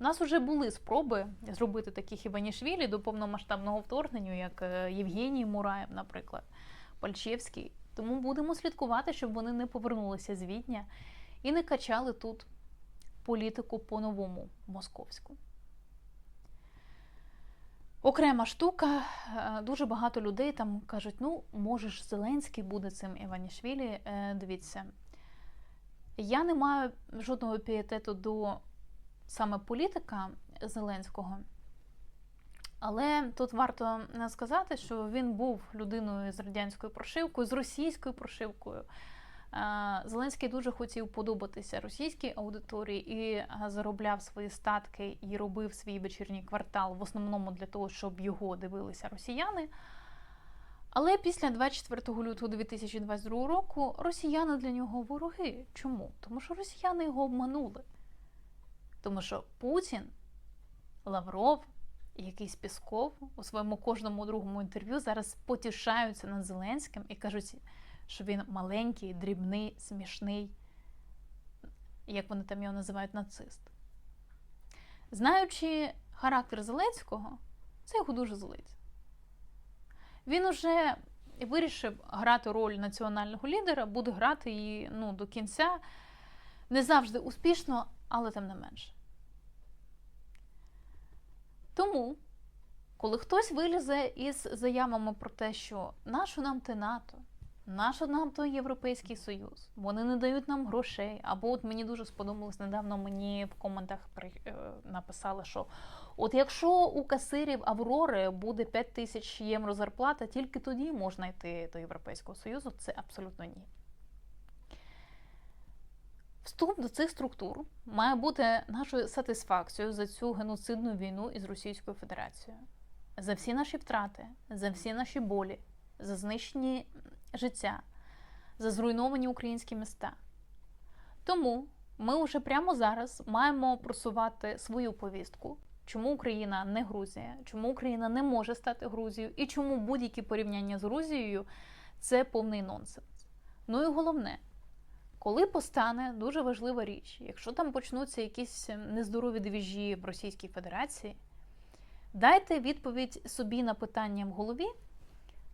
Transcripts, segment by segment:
У нас вже були спроби зробити таких Іванішвілі до повномасштабного вторгнення, як е, Євгеній Мураєв, наприклад, Пальчевський. Тому будемо слідкувати, щоб вони не повернулися з Відня і не качали тут політику по-новому московську. Окрема штука, е, дуже багато людей там кажуть: ну, може ж, Зеленський буде цим Іванішвілі. Е, Дивіться, я не маю жодного пієтету до саме політика Зеленського. Але тут варто сказати, що він був людиною з радянською прошивкою, з російською прошивкою. Зеленський дуже хотів подобатися російській аудиторії і заробляв свої статки і робив свій вечірній квартал в основному для того, щоб його дивилися росіяни. Але після 24 лютого 2022 року росіяни для нього вороги. Чому? Тому що росіяни його обманули. Тому що Путін, Лавров і якийсь Пісков у своєму кожному другому інтерв'ю зараз потішаються над Зеленським і кажуть, що він маленький, дрібний, смішний, як вони там його називають, нацист. Знаючи характер Зеленського, це його дуже злить. Він уже вирішив грати роль національного лідера, буде грати її ну, до кінця. Не завжди успішно, але тим не менше. Тому, коли хтось вилізе із заявами про те, що нащо нам те НАТО, нащо нам той Європейський Союз, вони не дають нам грошей. Або от мені дуже сподобалось недавно, мені в коментах при, е, написали, що от якщо у касирів Аврори буде 5 тисяч євро зарплата, тільки тоді можна йти до Європейського Союзу. Це абсолютно ні. Вступ до цих структур має бути нашою сатисфакцією за цю геноцидну війну із Російською Федерацією, за всі наші втрати, за всі наші болі, за знищені життя, за зруйновані українські міста. Тому ми вже прямо зараз маємо просувати свою повістку, чому Україна не Грузія, чому Україна не може стати Грузією, і чому будь-які порівняння з Грузією це повний нонсенс. Ну і головне. Коли постане дуже важлива річ, якщо там почнуться якісь нездорові двіжі в Російській Федерації, дайте відповідь собі на питання в голові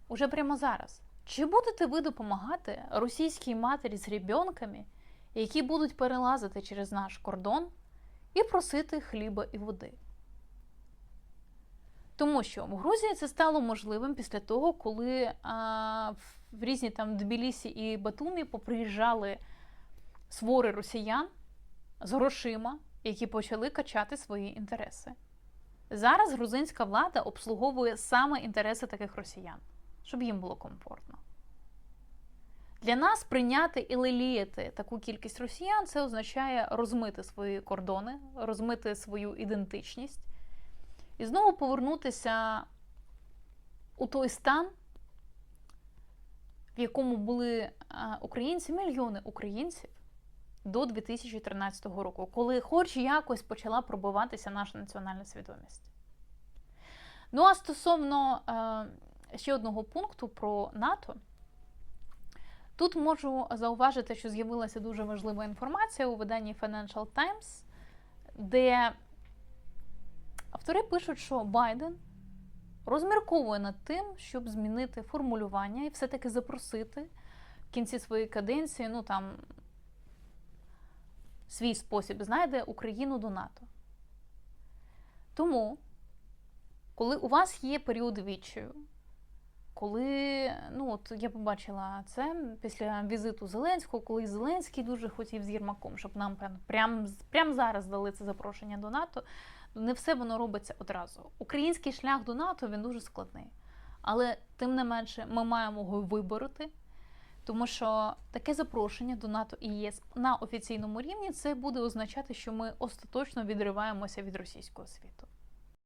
уже прямо зараз. Чи будете ви допомагати російській матері з ребенками, які будуть перелазити через наш кордон і просити хліба і води? Тому що в Грузії це стало можливим після того, коли а, в різні там Тбілісі і Батумі поприїжджали свори росіян з грошима, які почали качати свої інтереси. Зараз грузинська влада обслуговує саме інтереси таких росіян, щоб їм було комфортно. Для нас прийняти і леліяти таку кількість росіян це означає розмити свої кордони, розмити свою ідентичність і знову повернутися у той стан, в якому були українці, мільйони українців до 2013 року, коли хоч якось почала пробиватися наша національна свідомість. Ну а стосовно е, ще одного пункту про НАТО, тут можу зауважити, що з'явилася дуже важлива інформація у виданні Financial Times, де автори пишуть, що Байден розмірковує над тим, щоб змінити формулювання і все-таки запросити в кінці своєї каденції, ну там свій спосіб знайде Україну до НАТО. Тому, коли у вас є період відчаю, коли, ну от я побачила це після візиту Зеленського, коли Зеленський дуже хотів з Єрмаком, щоб нам прямо прям, прям зараз дали це запрошення до НАТО, не все воно робиться одразу. Український шлях до НАТО він дуже складний. Але тим не менше ми маємо його вибороти. Тому що таке запрошення до НАТО і ЄС на офіційному рівні це буде означати, що ми остаточно відриваємося від російського світу.